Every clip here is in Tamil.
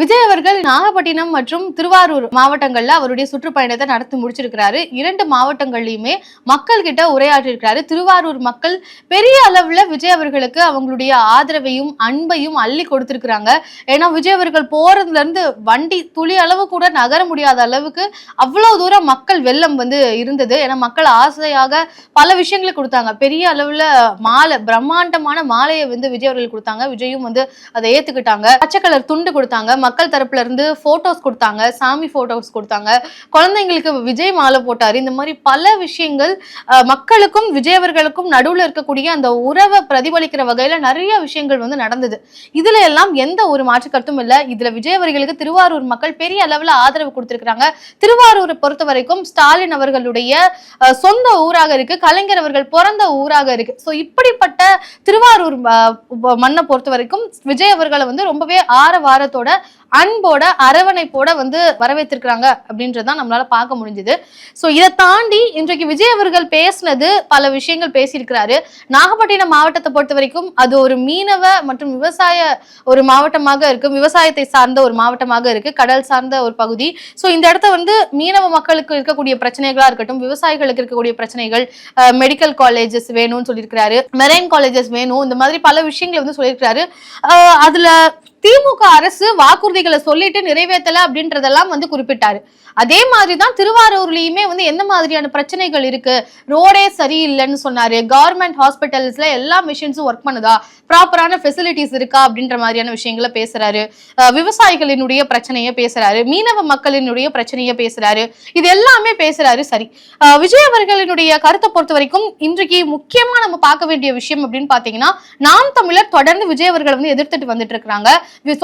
விஜய் அவர்கள் நாகப்பட்டினம் மற்றும் திருவாரூர் மாவட்டங்கள்ல அவருடைய சுற்றுப்பயணத்தை நடத்தி முடிச்சிருக்கிறாரு. இரண்டு மாவட்டங்கள்லயுமே மக்கள் கிட்ட உரையாற்றிருக்கிறாரு. திருவாரூர் மக்கள் பெரிய அளவுல விஜய் அவர்களுக்கு அவங்களுடைய ஆதரவையும் அன்பையும் அள்ளி கொடுத்திருக்கிறாங்க. ஏன்னா விஜய் அவர்கள் போறதுல இருந்து வண்டி துளி அளவு கூட நகர முடியாத அளவுக்கு அவ்வளவு தூரம் மக்கள் வெள்ளம் வந்து இருந்தது. ஏன்னா மக்கள் ஆசையாக பல விஷயங்களை கொடுத்தாங்க. பெரிய அளவுல மாலை பிரம்மாண்டமான மாலையை வந்து விஜய் அவர்கள் கொடுத்தாங்க. விஜயும் வந்து அதை ஏத்துக்கிட்டாங்க. பச்சை கலர் துண்டு கொடுத்தாங்க. மக்கள் தரப்புல இருந்து போட்டோஸ் கொடுத்தாங்க சாமி போட்டோஸ் கொடுத்தாங்க. குழந்தைங்களுக்கு விஜய் மாலை போட்டாரு. இந்த மாதிரி பல விஷயங்கள் மக்களுக்கும் விஜய் அவர்களுக்கும் நடுவுல இருக்கக்கூடிய அந்த உறவை பிரதிபலிக்கிற வகையில நிறைய விஷயங்கள் வந்து நடந்தது. இதுல எல்லாம் எந்த ஒரு மாற்று கருத்தும் இல்ல. இதுல விஜய் அவர்களுக்கு திருவாரூர் மக்கள் பெரிய அளவுல ஆதரவு கொடுத்திருக்கிறாங்க. திருவாரூரை பொறுத்த வரைக்கும் ஸ்டாலின் அவர்களுடைய சொந்த ஊராக இருக்கு. கலைஞர் அவர்கள் பிறந்த ஊராக இருக்கு. ஸோ இப்படிப்பட்ட திருவாரூர் மண்ணை பொறுத்த வரைக்கும் விஜய் அவர்களை வந்து ரொம்பவே ஆரவாரத்தோட அன்போட அரவணைப்போட வந்து வரவேற்றிருக்கிறாங்க அப்படின்றதான் நம்மளால பார்க்க முடிஞ்சது. ஸோ இதை தாண்டி இன்றைக்கு விஜய் அவர்கள் பேசினது பல விஷயங்கள் பேசியிருக்கிறாரு. நாகப்பட்டினம் மாவட்டத்தை பொறுத்த வரைக்கும் அது ஒரு மீனவ மற்றும் விவசாய ஒரு மாவட்டமாக இருக்கும் விவசாயத்தை சார்ந்த ஒரு மாவட்டமாக இருக்கு. கடல் சார்ந்த ஒரு பகுதி. ஸோ இந்த இடத்த வந்து மீனவ மக்களுக்கு இருக்கக்கூடிய பிரச்சனைகளா இருக்கட்டும் விவசாயிகளுக்கு இருக்கக்கூடிய பிரச்சனைகள் மெடிக்கல் காலேஜஸ் வேணும்னு சொல்லியிருக்கிறாரு. மெரைன் காலேஜஸ் வேணும். இந்த மாதிரி பல விஷயங்களை வந்து சொல்லியிருக்கிறாரு. அதுல திமுக அரசு வாக்குறுதிகளை சொல்லிட்டு நிறைவேற்றல அப்படின்றதெல்லாம் வந்து குறிப்பிட்டாரு. அதே மாதிரி தான் திருவாரூர்லயுமே வந்து எந்த மாதிரியான பிரச்சனைகள் இருக்கு? ரோடே சரியில்லைன்னு சொன்னாரு. கவர்மெண்ட் ஹாஸ்பிட்டல்ஸ்ல எல்லா மிஷின்ஸும் ஒர்க் பண்ணுதா? ப்ராப்பரான ஃபெசிலிட்டிஸ் இருக்கா? அப்படின்ற மாதிரியான விஷயங்களை பேசுறாரு. விவசாயிகளினுடைய பிரச்சனையை பேசுறாரு. மீனவ மக்களினுடைய பிரச்சனையை பேசுறாரு. இது எல்லாமே பேசுறாரு. சரி. விஜய் அவர்களினுடைய கருத்தை பொறுத்த வரைக்கும் இன்றைக்கு முக்கியமா நம்ம பார்க்க வேண்டிய விஷயம் அப்படின்னு பாத்தீங்கன்னா நாம் தமிழர் தொடர்ந்து விஜய் அவர்களை வந்து எதிர்த்துட்டு வந்துட்டு இருக்கிறாங்க.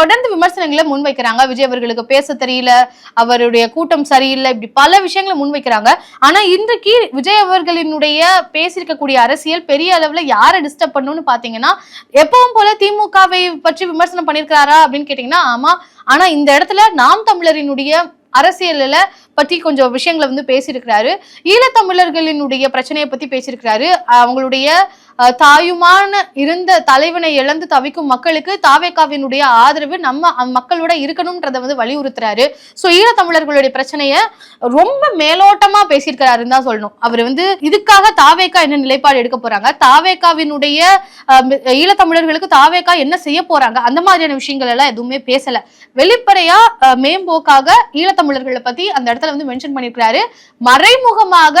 தொடர்ந்து விமர்சனங்களை முன்வைக்கிறாங்க. விஜய் அவர்களுக்கு பேச தெரியல. அவருடைய கூட்டம் சரியில்லை இப்படி பல விஷயங்களை முன்வைக்கிறாங்க ஆனா இன்றைக்கு விஜய் அவர்களினுடைய பேசியிருக்கக்கூடிய அரசியல் பெரிய அளவுல யாரை டிஸ்டர்ப் பண்ணுன்னு பாத்தீங்கன்னா எப்பவும் போல திமுகவை பற்றி விமர்சனம் பண்ணியிருக்கிறாரா அப்படின்னு கேட்டீங்கன்னா ஆமா. ஆனா இந்த இடத்துல நாம் தமிழரினுடைய அரசியலில் பத்தி கொஞ்சம் விஷயங்களை வந்து பேசியிருக்கிறாரு. ஈழத்தமிழர்களினுடைய பிரச்சனையை பத்தி பேசியிருக்கிறாரு. அவங்களுடைய தாயுமான இருந்த தலைவனை இழந்து தவிக்கும் மக்களுக்கு தாவேக்காவினுடைய ஆதரவு நம்ம மக்களோட இருக்கணும்ன்றத வந்து வலியுறுத்துறாரு. சோ ஈழத்தமிழர்களுடைய பிரச்சனைய ரொம்ப மேலோட்டமா பேசியிருக்கிறாருன்னு தான் சொல்லணும். அவர் வந்து இதுக்காக தாவேக்கா என்ன நிலைப்பாடு எடுக்க போறாங்க? தாவேக்காவினுடைய ஈழத்தமிழர்களுக்கு தாவேக்கா என்ன செய்ய போறாங்க? அந்த மாதிரியான விஷயங்கள் எல்லாம் எதுவுமே பேசல. வெளிப்படையா மேம்போக்காக ஈழத்தமிழர்களை பத்தி அந்த இடத்துல வந்து மென்ஷன் பண்ணியிருக்கிறாரு. மறைமுகமாக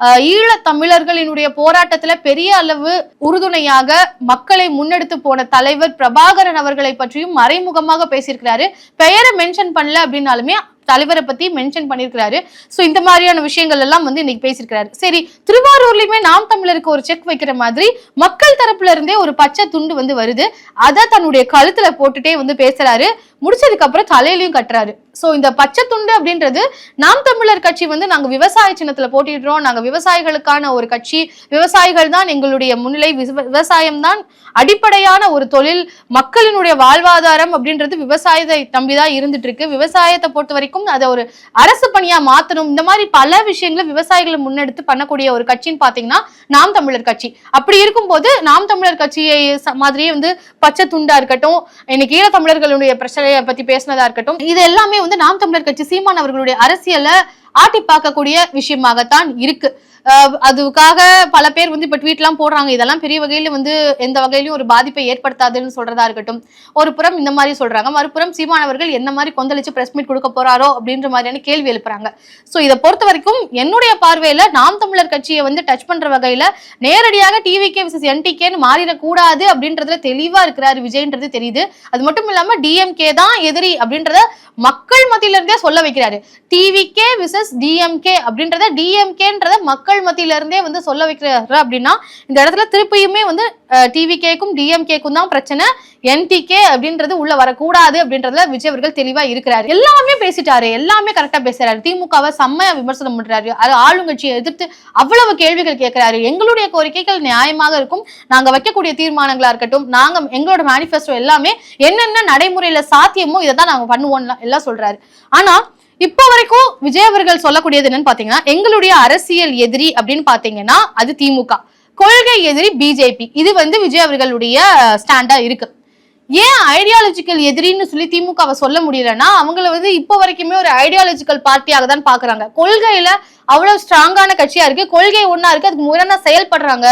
ஈழ ஈழத்தமிழர்களினுடைய போராட்டத்துல பெரிய அளவு உறுதுணையாக மக்களை முன்னெடுத்து போன தலைவர் பிரபாகரன் அவர்களை பற்றியும் மறைமுகமாக பேசியிருக்கிறாரு. பெயரை மென்ஷன் பண்ணல அப்படின்னாலுமே தலைவரை பத்தி மென்ஷன் பண்ணியிருக்கிறாரு. சோ இந்த மாதிரியான விஷயங்கள் எல்லாம் வந்து இன்னைக்கு பேசியிருக்கிறாரு. சரி திருவாரூர்லயுமே நாம் தமிழருக்கு ஒரு செக் வைக்கிற மாதிரி மக்கள் தரப்புல இருந்தே ஒரு பச்சை துண்டு வந்து வருது. அதை தன்னுடைய கழுத்துல போட்டுட்டே வந்து பேசுறாரு. முடிச்சதுக்கு அப்புறம் தலையிலையும் கட்டுறாரு. ஸோ இந்த பச்சை துண்டு அப்படின்றது நாம் தமிழர் கட்சி வந்து நாங்க விவசாய சின்னத்தில் போட்டிடுறோம் நாங்கள் விவசாயிகளுக்கான ஒரு கட்சி. விவசாயிகள் தான் எங்களுடைய முன்னிலை. விவ- விவசாயம் தான் அடிப்படையான ஒரு தொழில். மக்களினுடைய வாழ்வாதாரம் அப்படின்றது விவசாயத்தை நம்பிதான் இருந்துட்டு இருக்கு விவசாயத்தை பொறுத்த வரைக்கும் அதை ஒரு அரசு பணியா மாத்தணும். இந்த மாதிரி பல விஷயங்களை விவசாயிகளை முன்னெடுத்து பண்ணக்கூடிய ஒரு கட்சின்னு பாத்தீங்கன்னா நாம் தமிழர் கட்சி. அப்படி இருக்கும்போது நாம் தமிழர் கட்சியை மாதிரியே வந்து பச்சை துண்டா இருக்கட்டும் இன்னைக்கு ஈழ தமிழர்களுடைய பிரச்சனையை பத்தி பேசினதா இருக்கட்டும் இது எல்லாமே வந்து நாம் தமிழர் கட்சி சீமான் அவர்களுடைய அரசியலை ஆட்டி பார்க்கக்கூடிய விஷயமாகத்தான் இருக்கு. அதுக்காக பல பேர் வந்து இப்ப ட்வீட்லாம் போடுறாங்க. இதெல்லாம் பெரிய வகையில வந்து எந்த வகையிலும் ஒரு பாதிப்பை ஏற்படுத்தாதுன்னு சொல்றதா இருக்கட்டும். ஒரு புறம் இந்த மாதிரி சொல்றாங்க. மறுபுறம் சீமான் அவர்கள் என்ன மாதிரி கொந்தளிச்சு பிரஸ் மீட் கொடுக்க போறாரோ அப்படின்ற மாதிரியான கேள்வி எழுப்புறாங்க. சோ இதை பொறுத்த வரைக்கும் என்னுடைய பார்வையில நாம் தமிழர் கட்சியை வந்து டச் பண்ற வகையில நேரடியாக டிவிகே விசஸ் என்டிகேன்னு மாறிடக்கூடாது அப்படின்றதுல தெளிவா இருக்கிறாரு விஜய்ன்றது தெரியுது. அது மட்டும் இல்லாம டிஎம்கே தான் எதிரி அப்படின்றத மக்கள் மத்தியில இருந்தே சொல்ல வைக்கிறாரு. டிவிகே விசஸ் டிஎம்கே அப்படின்றத டிஎம்கேன்றத மக்கள் மத்தியில இருந்தே வந்து சொல்ல வைக்கிறாரு அப்படின்னா இந்த இடத்துல திருப்பியுமே வந்து டிவிகேக்கும் டிஎம்கேக்கும் தான் பிரச்சனை. என்டிகே அப்படின்றது உள்ள வரக்கூடாது அப்படின்றதுல விஜய் அவர்கள் தெளிவா இருக்கிறாரு. எல்லாமே பேசிட்டாரு. எல்லாமே கரெக்டா பேசுறாரு. திமுகவை செம்மையா விமர்சனம் பண்றாரு. அது ஆளுங்கட்சியை எதிர்த்து அவ்வளவு கேள்விகள் கேட்கிறாரு. எங்களுடைய கோரிக்கைகள் நியாயமாக இருக்கும். நாங்க வைக்கக்கூடிய தீர்மானங்களா இருக்கட்டும் நாங்க எங்களோட மேனிஃபெஸ்டோ எல்லாமே என்னென்ன நடைமுறையில சாத்தியமோ இதை தான் நாங்க பண்ணுவோம் எல்லாம் சொல்றாரு. ஆனா இப்போ வரைக்கும் விஜய் அவர்கள் சொல்லக்கூடியது என்னன்னு பாத்தீங்கன்னா எங்களுடைய அரசியல் எதிரி அப்படின்னு பாத்தீங்கன்னா அது திமுக. கொள்கை எதிரி பிஜேபி. இது வந்து விஜய் அவர்களுடைய ஸ்டாண்டா இருக்கு. ஏன் ஐடியாலஜிக்கல் எதிரின்னு சொல்லி திமுகவை சொல்ல முடியலன்னா அவங்கள வந்து இப்போ வரைக்குமே ஒரு ஐடியாலஜிக்கல் பார்ட்டியாக தான் பாக்குறாங்க. கொள்கையில அவ்வளவு ஸ்ட்ராங்கான கட்சியா இருக்கு. கொள்கை ஒன்னா இருக்கு. அதுக்கு முரணா செயல்படுறாங்க.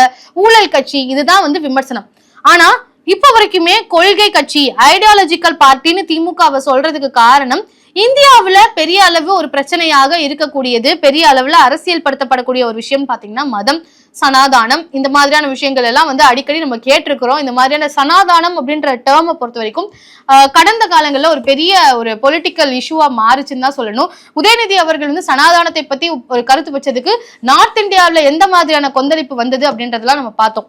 ஊழல் கட்சி. இதுதான் வந்து விமர்சனம். ஆனா இப்ப வரைக்குமே கொள்கை கட்சி ஐடியாலஜிக்கல் பார்ட்டின்னு திமுகவை சொல்றதுக்கு காரணம் இந்தியாவில் பெரிய அளவு ஒரு பிரச்சனையாக இருக்கக்கூடியது பெரிய அளவில் அரசியல் படுத்தப்படக்கூடிய ஒரு விஷயம் பார்த்தீங்கன்னா மதம் சனாதானம். இந்த மாதிரியான விஷயங்கள் எல்லாம் வந்து அடிக்கடி நம்ம கேட்டிருக்கிறோம். இந்த மாதிரியான சனாதானம் அப்படின்ற டேர்மை பொறுத்த வரைக்கும் கடந்த காலங்களில் ஒரு பெரிய ஒரு பொலிட்டிக்கல் இஷ்யூவா மாறுச்சுன்னு தான் சொல்லணும். உதயநிதி அவர்கள் வந்து சனாதானத்தை பத்தி ஒரு கருத்து வச்சதுக்கு நார்த் இந்தியாவில் எந்த மாதிரியான கொந்தளிப்பு வந்தது அப்படின்றதெல்லாம் நம்ம பார்த்தோம்.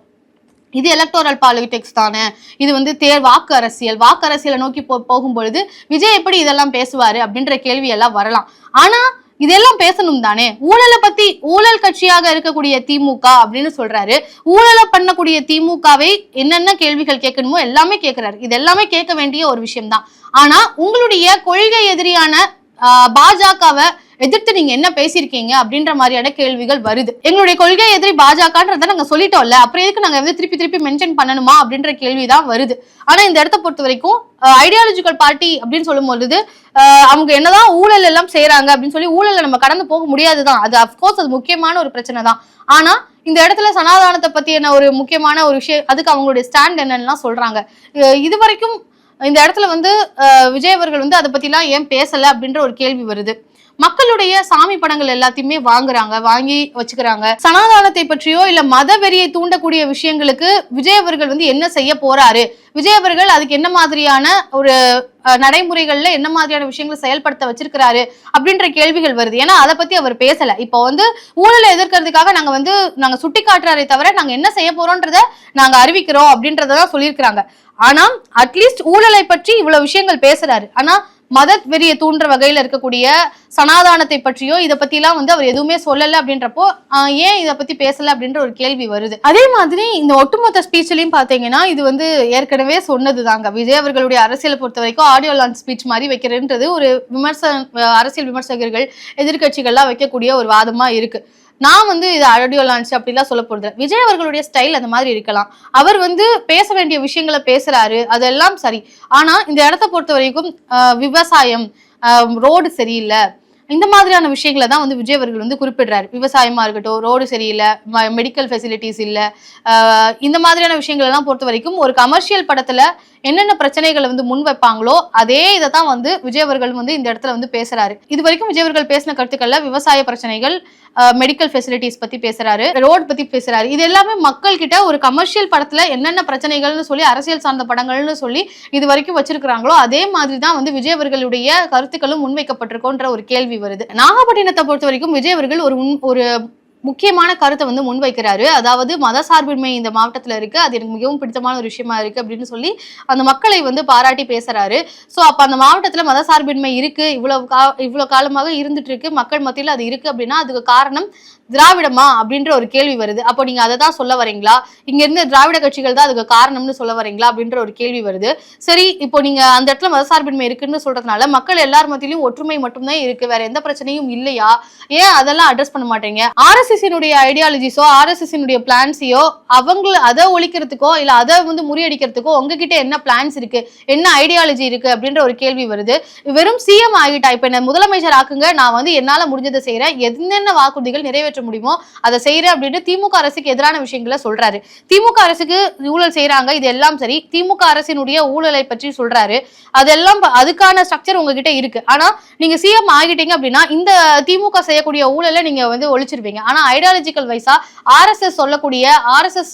இது எலக்டோரல் பாலிடிக்ஸ் தானே? இது வந்து தேர் வாக்கு அரசியல். வாக்கு அரசியலை நோக்கி போ போகும்பொழுது விஜய் எப்படி இதெல்லாம் பேசுவாரு அப்படின்ற கேள்வி எல்லாம் வரலாம். ஆனா இதெல்லாம் பேசணும் தானே? ஊழலை பத்தி ஊழல் கட்சியாக இருக்கக்கூடிய திமுக அப்படின்னு சொல்றாரு. ஊழலை பண்ணக்கூடிய திமுகவை என்னென்ன கேள்விகள் கேட்கணுமோ எல்லாமே கேட்கிறாரு. இது எல்லாமே கேட்க வேண்டிய ஒரு விஷயம்தான். ஆனா உங்களுடைய கொள்கை எதிரியான பாஜகவை எதிர்த்து நீங்க என்ன பேசியிருக்கீங்க அப்படின்ற மாதிரியான கேள்விகள் வருது. எங்களுடைய கொள்கை எதிரி பாஜகன்றத நாங்க சொல்லிட்டோம்ல அப்புறம் எதுக்கு நாங்க வந்து திருப்பி திருப்பி மென்ஷன் பண்ணணுமா அப்படின்ற கேள்விதான் வருது. ஆனா இந்த இடத்த பொறுத்த வரைக்கும் ஐடியாலஜிக்கல் பார்ட்டி அப்படின்னு சொல்லும் பொழுது அவங்க என்னதான் ஊழல் எல்லாம் செய்யறாங்க அப்படின்னு சொல்லி ஊழல நம்ம கடந்து போக முடியாதுதான். அது அப்கோர்ஸ் அது முக்கியமான ஒரு பிரச்சனை தான் ஆனா இந்த இடத்துல சனாதானத்தை பத்தியான ஒரு முக்கியமான ஒரு விஷயம் அதுக்கு அவங்களுடைய ஸ்டாண்ட் என்னன்னா சொல்றாங்க. இது வரைக்கும் இந்த இடத்துல வந்து விஜய் அவர்கள் வந்து அதை பத்திலாம் ஏன் பேசல அப்படின்ற ஒரு கேள்வி வருது. மக்களுடைய சாமி படங்கள் எல்லாத்தையுமே வாங்குறாங்க வாங்கி வச்சுக்கிறாங்க. சனாதானத்தை பற்றியோ இல்ல மத வெறியை தூண்டக்கூடிய விஷயங்களுக்கு விஜய் அவர்கள் வந்து என்ன செய்ய போறாரு? விஜய் அவர்கள் அதுக்கு என்ன மாதிரியான ஒரு நடைமுறைகள்ல என்ன மாதிரியான விஷயங்களை செயல்படுத்த வச்சிருக்கிறாரு அப்படின்ற கேள்விகள் வருது. ஏன்னா அதை பத்தி அவர் பேசல. இப்போ வந்து ஊழலை எதிர்க்கிறதுக்காக நாங்க வந்து நாங்க சுட்டி காட்டுறாரே தவிர நாங்க என்ன செய்ய போறோம்ன்றத நாங்க அறிவிக்கிறோம் அப்படின்றதான் சொல்லியிருக்கிறாங்க. ஆனா அட்லீஸ்ட் ஊழலை பற்றி இவ்வளவு விஷயங்கள் பேசுறாரு. ஆனா மத வெறியை தூண்டுற வகையில இருக்கக்கூடிய சனாதானத்தை பற்றியோ இதை பத்திலாம் வந்து அவர் எதுவுமே சொல்லல அப்படின்றப்போ ஏன் இதை பத்தி பேசல அப்படின்ற ஒரு கேள்வி வருது. அதே மாதிரி இந்த ஒட்டுமொத்த ஸ்பீச்லயும் பாத்தீங்கன்னா இது வந்து ஏற்கனவே சொன்னதுதாங்க. விஜய் அவர்களுடைய அரசியலை பொறுத்த வரைக்கும் ஆடியோ லான்ச் ஸ்பீச் மாதிரி வைக்கிறதுன்றது ஒரு விமர்சன அரசியல் விமர்சகர்கள் எதிர்க்கட்சிகள்லாம் வைக்கக்கூடிய ஒரு வாதமா இருக்கு. நான் வந்து இது ஆடியோ லான்ச் அப்படிலாம் சொல்ல போறது விஜய் அவர்களுடைய ஸ்டைல் அந்த மாதிரி இருக்கலாம். அவர் வந்து பேச வேண்டிய விஷயங்களை பேசுறாரு அதெல்லாம் சரி. ஆனா இந்த இடத்த பொறுத்த வரைக்கும் விவசாயம் ரோடு சரியில்லை. இந்த மாதிரியான விஷயங்களை தான் வந்து விஜய் அவர்கள் வந்து குறிப்பிடுறாரு. விவசாயமா இருக்கட்டும் ரோடு சரியில்லை மெடிக்கல் ஃபெசிலிட்டிஸ் இல்லை. இந்த மாதிரியான விஷயங்கள் எல்லாம் பொறுத்த வரைக்கும் ஒரு கமர்ஷியல் படத்துல என்னென்ன பிரச்சனைகளை வந்து முன் வைப்பாங்களோ அதே இதை தான் வந்து விஜய் அவர்கள் வந்து இந்த இடத்துல வந்து பேசுறாரு. இது வரைக்கும் விஜய் அவர்கள் பேசின கருத்துக்கள்ல விவசாய பிரச்சனைகள் மெடிக்கல் ஃபெசிலிட்டிஸ் பத்தி பேசுறாரு ரோட் பத்தி பேசுறாரு. இது எல்லாமே மக்கள் கிட்ட ஒரு கமர்ஷியல் படத்துல என்னென்ன பிரச்சனைகள்னு சொல்லி அரசியல் சார்ந்த படங்கள்னு சொல்லி இது வரைக்கும் வச்சிருக்கிறாங்களோ அதே மாதிரி தான் வந்து விஜய் அவர்களுடைய கருத்துக்களும் முன்வைக்கப்பட்டிருக்கோன்ற ஒரு கேள்வி வருது. நாகப்பட்டினத்தை பொறுத்த வரைக்கும் விஜய் அவர்கள் ஒரு ஒரு முக்கியமான கருத்தை வந்து முன்வைக்கிறாரு. அதாவது மதசார்பின்மை இந்த மாவட்டத்துல இருக்கு. அது எனக்கு மிகவும் பிடித்தமான ஒரு விஷயமா இருக்கு அப்படின்னு சொல்லி அந்த மக்களை வந்து பாராட்டி பேசுறாரு. சோ அப்ப அந்த மாவட்டத்துல மதசார்பின்மை இருக்கு. இவ்வளவு கா இவ்வளவு காலமாக இருந்துட்டு இருக்கு. மக்கள் மத்தியில அது இருக்கு அப்படின்னா அதுக்கு காரணம் திராவிடமா அப்படின்ற ஒரு கேள்வி வருது. அப்போ நீங்க அதை தான் சொல்ல வரீங்களா? இங்க இருந்து திராவிட கட்சிகள் தான் அதுக்கு காரணம்னு சொல்ல வரீங்களா அப்படின்ற ஒரு கேள்வி வருது. சரி இப்போ நீங்க அந்த இடத்துல மதசார்பின்மை இருக்குன்னு சொல்றதுனால மக்கள் எல்லார் மத்தியிலும் ஒற்றுமை மட்டும்தான் இருக்கு. வேற எந்த பிரச்சனையும் இல்லையா? ஏன் அதெல்லாம் அட்ரஸ் பண்ண மாட்டீங்க? ஆர்எஸ்எஸ்னுடைய ஐடியாலஜிஸோ ஆர்எஸ்எஸ்னுடைய பிளான்ஸையோ அவங்க அதை ஒழிக்கிறதுக்கோ இல்ல அதை வந்து முறியடிக்கிறதுக்கோ உங்ககிட்ட என்ன பிளான்ஸ் இருக்கு? என்ன ஐடியாலஜி இருக்கு? அப்படின்ற ஒரு கேள்வி வருது. வெறும் சிஎம் ஆகிட்டா இப்ப என்ன முதலமைச்சர் ஆக்குங்க. நான் வந்து என்னால முடிஞ்சதை செய்யறேன் என்னென்ன வாக்குறுதிகள் நிறைவேற்ற முடியுமோ அதை செய்யறேன் அப்படின்னு திமுக அரசுக்கு எதிரான விஷயங்களை சொல்றாரு. திமுக அரசுக்கு ஊழல் செய்யறாங்க இது எல்லாம் சரி. திமுக அரசினுடைய ஊழலை பற்றி சொல்றாரு. அதெல்லாம் ப- அதுக்கான ஸ்ட்ரக்சர் உங்ககிட்ட இருக்கு. ஆனா நீங்க சிஎம் ஆகிட்டீங்க அப்படின்னா இந்த திமுக செய்யக்கூடிய ஊழலை நீங்க வந்து ஒழிச்சிருப்பீங்க ஆனா ஐடியாலஜிக்கல் வைஸா ஆர்எஸ்எஸ் சொல்லக்கூடிய ஆர்எஸ்எஸ்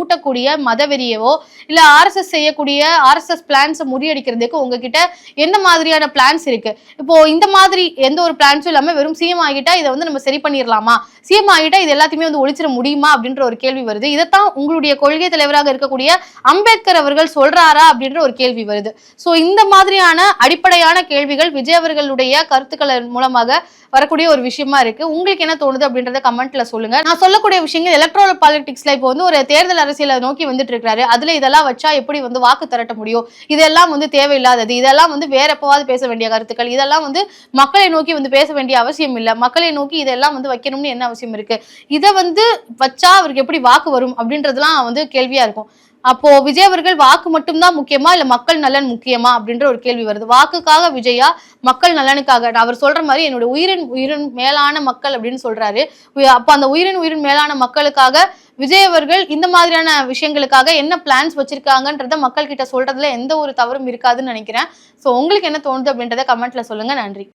ஊட்டக்கூடிய மதவெறியவோ இல்ல ஆர்எஸ்எஸ் செய்யக்கூடிய ஆர்எஸ்எஸ் பிளான்ஸை முறியடிக்கிறதுக்கு உங்ககிட்ட என்ன மாதிரியான பிளான்ஸ் இருக்கு? இப்போ இந்த மாதிரி எந்த ஒரு பிளான்ஸும் இல்லாம வெறும் சிஎம் ஆகிட்டா இதை வந்து நம்ம சரி பண்ணிடலாமா சிஎம் ஆகிட்டா இது எல்லாத்தையுமே வந்து ஒழிச்சிட முடியுமா அப்படின்ற ஒரு கேள்வி வருது. இதைத்தான் உங்களுடைய கொள்கை தலைவராக இருக்கக்கூடிய அம்பேத்கர் அவர்கள் சொல்றாரா அப்படின்ற ஒரு கேள்வி வருது. சோ இந்த மாதிரியான அடிப்படையான கேள்விகள் விஜய் அவர்களுடைய கருத்துக்கள் மூலமாக வரக்கூடிய ஒரு விஷயமா இருக்கு. உங்களுக்கு என்ன தோணுது அப்படின்றத கமெண்ட்ல சொல்லுங்க. நான் சொல்லக்கூடிய விஷயங்கள் எலக்ட்ரல் பாலிடிக்ஸ்ல இப்போ வந்து ஒரு தேர்தல் அரசியலை நோக்கி வந்துட்டு இருக்காரு. அதுல இதெல்லாம் வச்சா எப்படி வந்து வாக்கு திரட்ட முடியும்? இதெல்லாம் வந்து தேவையில்லாதது. இதெல்லாம் வந்து வேற எப்பவாவது பேச வேண்டிய கருத்துக்கள். இதெல்லாம் வந்து மக்களை நோக்கி வந்து பேச வேண்டிய அவசியம் இல்லை. மக்களை நோக்கி இதெல்லாம் வந்து வைக்கணும்னு என்ன அவசியம் இருக்கு? இதை வந்து வச்சா அவருக்கு எப்படி வாக்கு வரும் அப்படின்றதுலாம் வந்து கேள்வியா இருக்கும். அப்போ விஜய் அவர்கள் வாக்கு மட்டும்தான் முக்கியமா இல்ல மக்கள் நலன் முக்கியமா அப்படின்ற ஒரு கேள்வி வருது. வாக்குக்காக விஜயா மக்கள் நலனுக்காக? அவர் சொல்ற மாதிரி என்னோட உயிரின் உயிரின் மேலான மக்கள் அப்படின்னு சொல்றாரு. அப்போ அப்ப அந்த உயிரின் உயிரின் மேலான மக்களுக்காக விஜய் அவர்கள் இந்த மாதிரியான விஷயங்களுக்காக என்ன பிளான்ஸ் வச்சிருக்காங்கன்றத மக்கள் கிட்ட சொல்றதுல எந்த ஒரு தவறும் இருக்காதுன்னு நினைக்கிறேன். சோ உங்களுக்கு என்ன தோணுது அப்படின்றத கமெண்ட்ல சொல்லுங்க. நன்றி.